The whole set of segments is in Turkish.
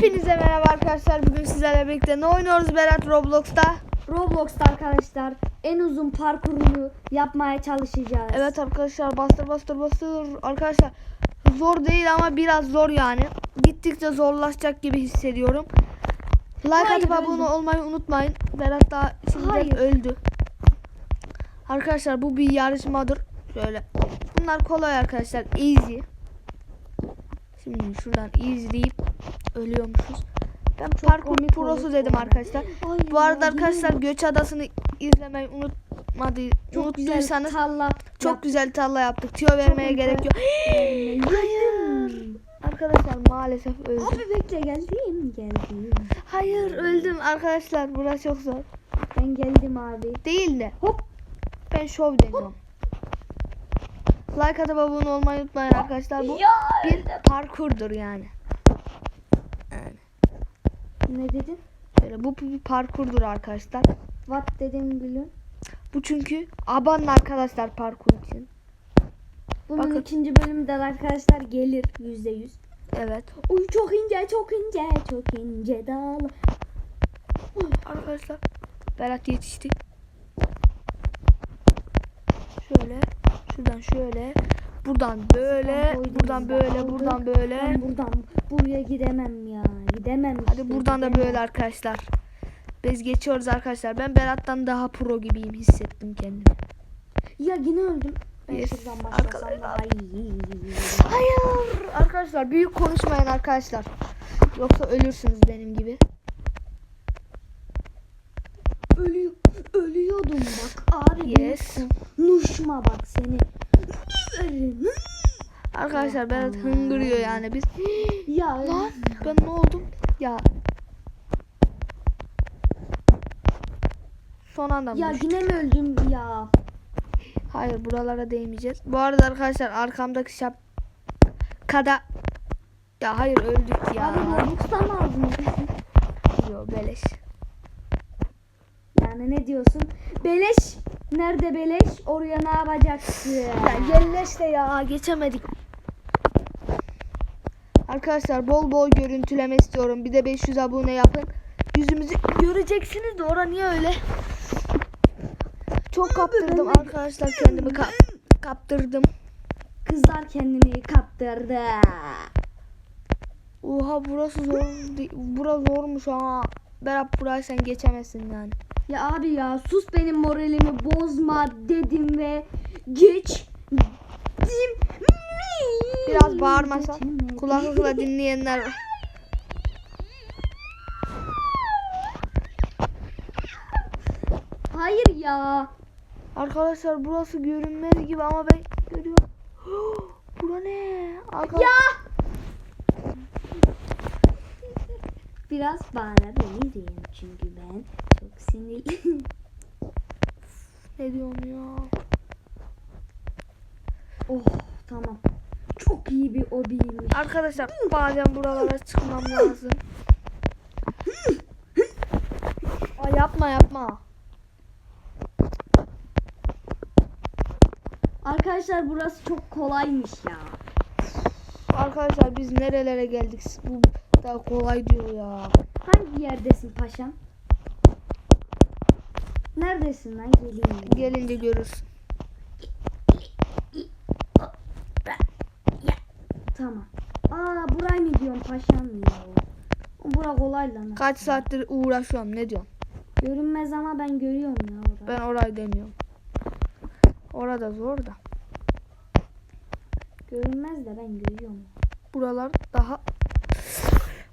Hepinize merhaba arkadaşlar. Bugün sizlerle birlikte ne oynuyoruz Berat Roblox'ta? Roblox'ta arkadaşlar en uzun parkurunu yapmaya çalışacağız. Evet arkadaşlar bastır bastır bastır. Arkadaşlar zor değil ama biraz zor yani. Gittikçe zorlaşacak gibi hissediyorum. Like Hayır, atıp abone olmayı unutmayın. Berat daha şimdi Hayır. öldü. Arkadaşlar bu bir yarışmadır. Şöyle. Bunlar kolay arkadaşlar. Easy. Şimdi şuradan easy deyip ölüyormuşuz. Ben parkur komik prosu dedim arkadaşlar. Ay Bu arada arkadaşlar Göç Adası'nı izlemeyi unutmadı, çok güzel unuttuysanız tarla çok yap- güzel tarla yaptık. Tüyo vermeye güzel. gerek yok. Hayır. Arkadaşlar maalesef öldüm. Abi bekle geldim geldim. Hayır öldüm arkadaşlar. Burası çok zor. Ben geldim abi. Değil de Hop. ben şov deniyorum. Like atıp abone olmayı unutmayın arkadaşlar. Bu Ya. bir parkurdur yani. Ne dedin? Böyle bu bir parkurdur arkadaşlar. What dedin biliyorum. Bu çünkü abanın arkadaşlar parkur için. Bunun Bakın. ikinci bölümden arkadaşlar gelir yüzde yüz. Evet. Uy çok ince çok ince çok ince dal. Arkadaşlar Berat yetişti. Şöyle şuradan şöyle buradan böyle buradan böyle buradan böyle Ben buradan buraya gidemem ya. Gidemem. hadi işte, buradan da gidemem. böyle arkadaşlar. Biz geçiyoruz arkadaşlar. Ben Berat'tan daha pro gibiyim hissettim kendimi. Ya yine öldüm. Yes. Arkadaşlar. Hayır arkadaşlar büyük konuşmayın arkadaşlar. Yoksa ölürsünüz benim gibi. Ölü, ölüyordum bak abi. Yes. Nuşma bak seni. Arkadaşlar Berat hıngırıyor yani biz. Ya Lan ben ne oldum? Ya. Son anda ya düştük? yine mi öldüm ya? Hayır buralara değmeyeceğiz. Bu arada arkadaşlar arkamdaki şapkada ya hayır öldük ya. Abi Robux'tan mı aldın? Yo beleş. yani ne diyorsun? Beleş. Nerede beleş? Oraya ne yapacaksın? Ya yerleş de ya geçemedik. Arkadaşlar bol bol görüntüleme istiyorum. Bir de 500 abone yapın. Yüzümüzü göreceksiniz de ora niye öyle? Çok kaptırdım arkadaşlar kendimi kap kaptırdım. Kızlar kendini kaptırdı. Oha burası zor. Burası zormuş ha. Berat burayı sen geçemezsin yani. Ya abi ya sus benim moralimi bozma dedim ve geç dim Biraz bağırmasan kulaklıkla dinleyenler var. Hayır ya. Arkadaşlar burası görünmez gibi ama ben görüyorum. Bura ne? Arkadaşlar, Ya. Biraz bağırabilirim çünkü ben çok sinirliyim. Ne diyorsun ya? oh tamam. Çok iyi bir obiymiş. Arkadaşlar bazen buralara çıkmam lazım. Ay yapma yapma. Arkadaşlar burası çok kolaymış ya. Arkadaşlar biz nerelere geldik? Bu daha kolay diyor ya. Hangi yerdesin paşam? Neredesin lan geleyim. Gelince görürsün. Tamam. Aa burayı mı diyorsun paşam ya? Bura kolay lan. Kaç saattir uğraşıyorum ne diyorsun? Görünmez ama ben görüyorum ya orayı. Ben orayı demiyorum. Orada zor da. Görünmez de ben görüyorum. Buralar daha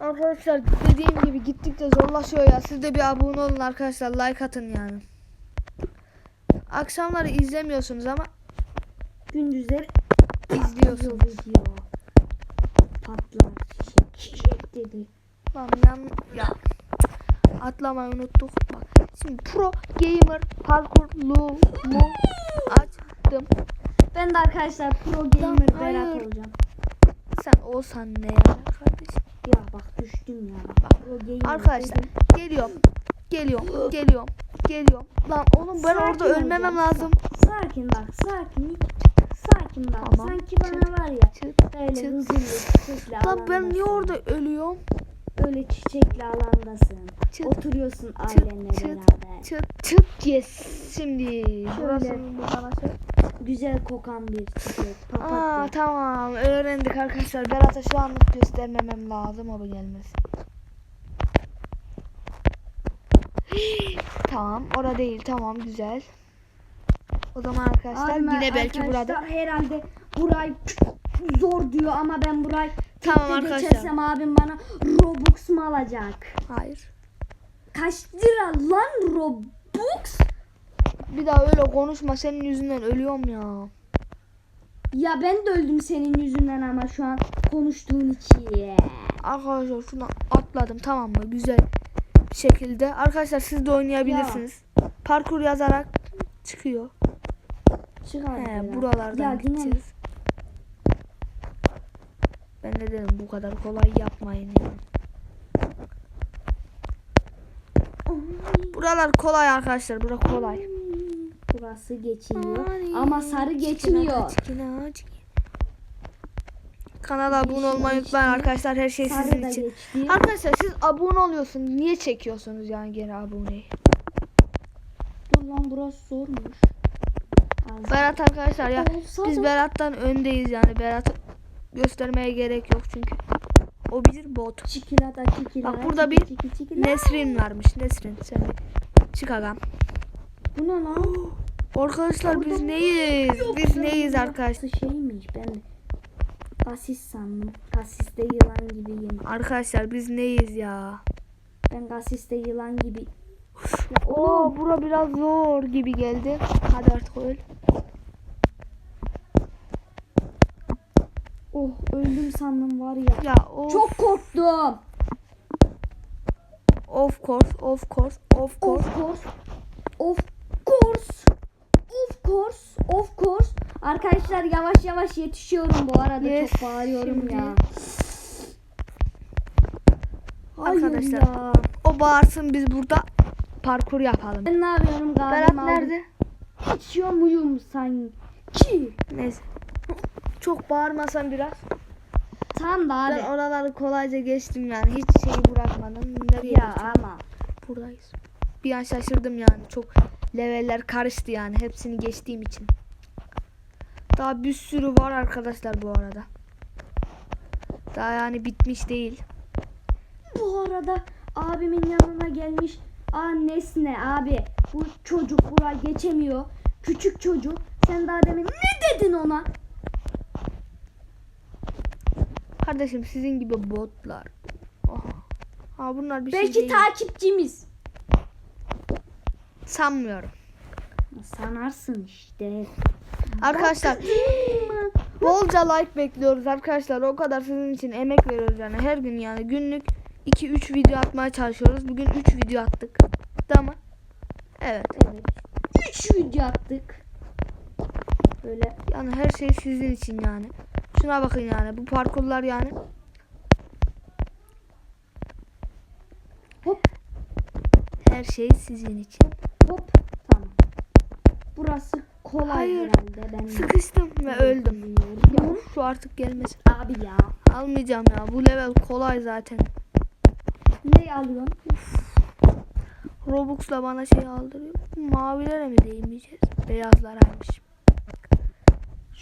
Arkadaşlar dediğim gibi gittikçe zorlaşıyor ya. Siz de bir abone olun arkadaşlar. Like atın yani. Akşamları izlemiyorsunuz ama Gündüzleri izliyorsunuz. Patlar şişek şişek dedi. Lan yan ya. Atlamayı unuttuk. Bak. Şimdi pro gamer parkurluğumu açtım. Ben de arkadaşlar pro gamer Lan, Berat hayır. olacağım. Sen olsan ne ya kardeşim? Ya bak düştüm ya. Bak pro gamer Arkadaşlar dedim. geliyorum. Geliyorum. Geliyorum. Geliyorum. Lan oğlum ben Sakin orada ölmemem olacaksın. lazım. Sakin bak sakin. Sakin bak. Tamam. Sanki bana var ya. Çık. Böyle çık. huzurlu sesle Lan ben niye orada ölüyorum? Böyle çiçekli alandasın. Çıt, Oturuyorsun ailenle çıt, beraber. çıt çıt yes. Şimdi tarafı. Güzel kokan bir çiçek. Aa Papatya. tamam öğrendik arkadaşlar. Berat'a şu anlık göstermemem lazım o gelmez. Tamam orada değil tamam güzel. O zaman arkadaşlar Abime yine belki burada. herhalde burayı zor diyor ama ben burayı Tamam arkadaşlar. geçersem abim bana Robux mu alacak? Hayır. Kaç lira lan Robux? Bir daha öyle konuşma senin yüzünden ölüyorum ya. Ya ben de öldüm senin yüzünden ama şu an konuştuğun için. Arkadaşlar şuna atladım tamam mı? Güzel şekilde. Arkadaşlar siz de oynayabilirsiniz. Parkur yazarak çıkıyor. Çıkar. He, ya. buralardan Ya gideceğiz. Ben de dedim bu kadar kolay yapmayın ya. Buralar kolay arkadaşlar. Bura kolay. Burası geçiyor ama sarı geçmiyor. Kanala abone olmayı unutmayın arkadaşlar. Her şey sizin için. Arkadaşlar siz abone oluyorsunuz. Niye çekiyorsunuz yani geri aboneyi? Dur lan burası zormuş. Berat arkadaşlar ya biz Berat'tan öndeyiz yani. Berat'ı göstermeye gerek yok çünkü o bir bot. Çikilata çikilata. Bak burada çiki bir çiki çikilata. Nesrin varmış. Nesrin sen çık agam. Bu ne lan? Arkadaşlar biz neyiz? Biz neyiz arkadaşlar? Şeymiş ben de kasis sandım. Kasiste yılan gibiyim. Arkadaşlar biz neyiz ya? Ben kasiste yılan gibi. Ya Oo bura biraz zor gibi geldi. Hadi artık öl. oh öldüm sandım var ya. Ya of, Çok korktum. of course, of course, of course. Of course. Of course. Of course. Of course. Arkadaşlar yavaş yavaş yetişiyorum bu arada Yes, çok bağırıyorum şimdi. ya. Hayır Arkadaşlar. ya. O bağırsın biz burada parkur yapalım. Ben ne yapıyorum galiba? Berat nerede? İçiyor muyum sanki? Neyse. Çok bağırmasan biraz. Tam da abi. Ben oraları kolayca geçtim yani. Hiç şeyi bırakmadım. Nereye Ya geçtim? ama. Buradayız. Bir an şaşırdım yani. Çok leveller karıştı yani. Hepsini geçtiğim için. Daha bir sürü var arkadaşlar bu arada. Daha yani bitmiş değil. Bu arada abimin yanına gelmiş. Aa Nesne abi bu çocuk buraya geçemiyor. Küçük çocuk. Sen daha demin ne dedin ona? Kardeşim sizin gibi botlar. Oha. Ha bunlar bir Belki şey değil. takipçimiz. Sanmıyorum. Sanarsın işte. Arkadaşlar bolca like bekliyoruz arkadaşlar. O kadar sizin için emek veriyoruz yani. Her gün yani günlük 2-3 video atmaya çalışıyoruz. Bugün 3 video attık. Tamam. Evet. Evet. 3 video attık. Böyle Yani her şey sizin için yani. Şuna bakın yani. Bu parkurlar yani. hop Her şey sizin için. hop kolay Hayır. herhalde. Ben Sıkıştım ve öldüm. Ya şu artık gelmesin. Abi ya. Almayacağım ya. Bu level kolay zaten. Ne alıyorsun? Robux'la bana şey aldırıyor. Mavilere mi değmeyeceğiz? Beyazlaraymış.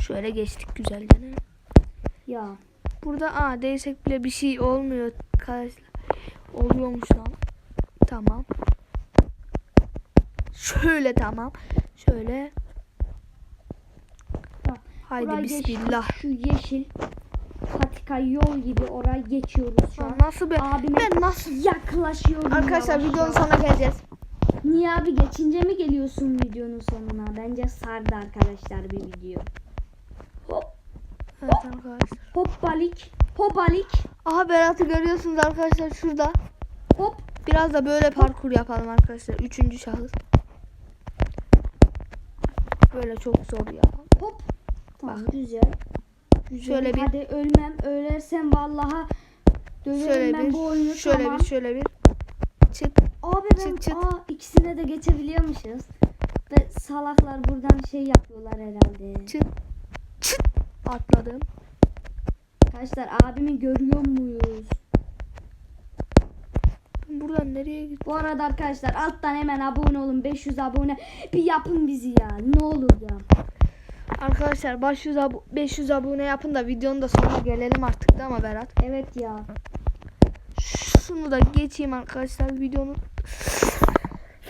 Şöyle geçtik güzelce. ne? Ya. Burada aa değsek bile bir şey olmuyor arkadaşlar. Oluyormuş lan. Tamam. Şöyle tamam. Şöyle. Haydi geçtik. bismillah. Şu yeşil patika yol gibi oraya geçiyoruz şu an. Nasıl be? Abime Ben nasıl? yaklaşıyorum. Arkadaşlar yavaş videonun sonuna geleceğiz. Niye abi geçince mi geliyorsun videonun sonuna? Bence sardı arkadaşlar bir video. Hop Evet arkadaşlar. hop balik. Hop balik. Aha Berat'ı görüyorsunuz arkadaşlar şurada. Hop. Biraz da böyle parkur yapalım arkadaşlar. Üçüncü şahıs. Böyle çok zor ya. Hop. Tamam Bak. güzel. güzel. Şöyle bir- Hadi ölmem. Ölersem vallaha döverim Şöyle ben bu oyunu bir, şöyle tamam. bir, şöyle bir. Çıt. Abi ben çıt çıt. aa ikisine de geçebiliyormuşuz. Ve salaklar buradan şey yapıyorlar herhalde. Çıt. Çıt. Atladım. Arkadaşlar abimi görüyor muyuz? Buradan nereye gittim? Bu arada arkadaşlar alttan hemen abone olun. 500 abone bir yapın bizi ya. Ne olur ya. Arkadaşlar 500, ab- 500 abone yapın da videonun da sonuna gelelim artık değil mi Berat? Evet ya. Şunu da geçeyim arkadaşlar videonun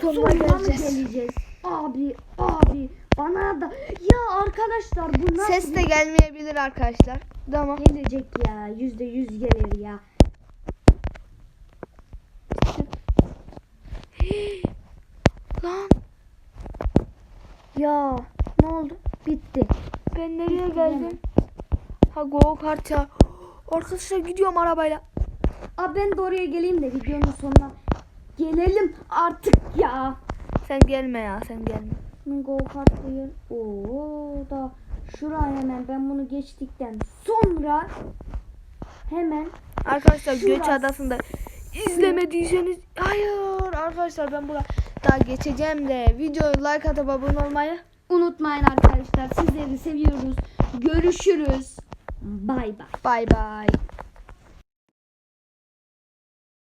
sonuna geleceğiz. geleceğiz? Abi abi bana da ya arkadaşlar bu nasıl Ses de gelmeyebilir arkadaşlar. Tamam. gelecek ya. Yüzde yüz gelir ya. Lan Ya ne oldu? Bitti. ben nereye Bitti geldim? Ha go kart ya. Arkadaşlar gidiyorum arabayla. Abi ben de oraya geleyim de videonun sonuna gelelim artık ya. Sen gelme ya sen gelme. Go kart değil. Oo da şuraya hemen ben bunu geçtikten sonra hemen Arkadaşlar Göç Şurası. Adası'nda izlemediyseniz hayır arkadaşlar ben burada daha geçeceğim de videoyu like atıp abone olmayı unutmayın arkadaşlar. Sizleri seviyoruz. Görüşürüz. Bay bay. bay bay.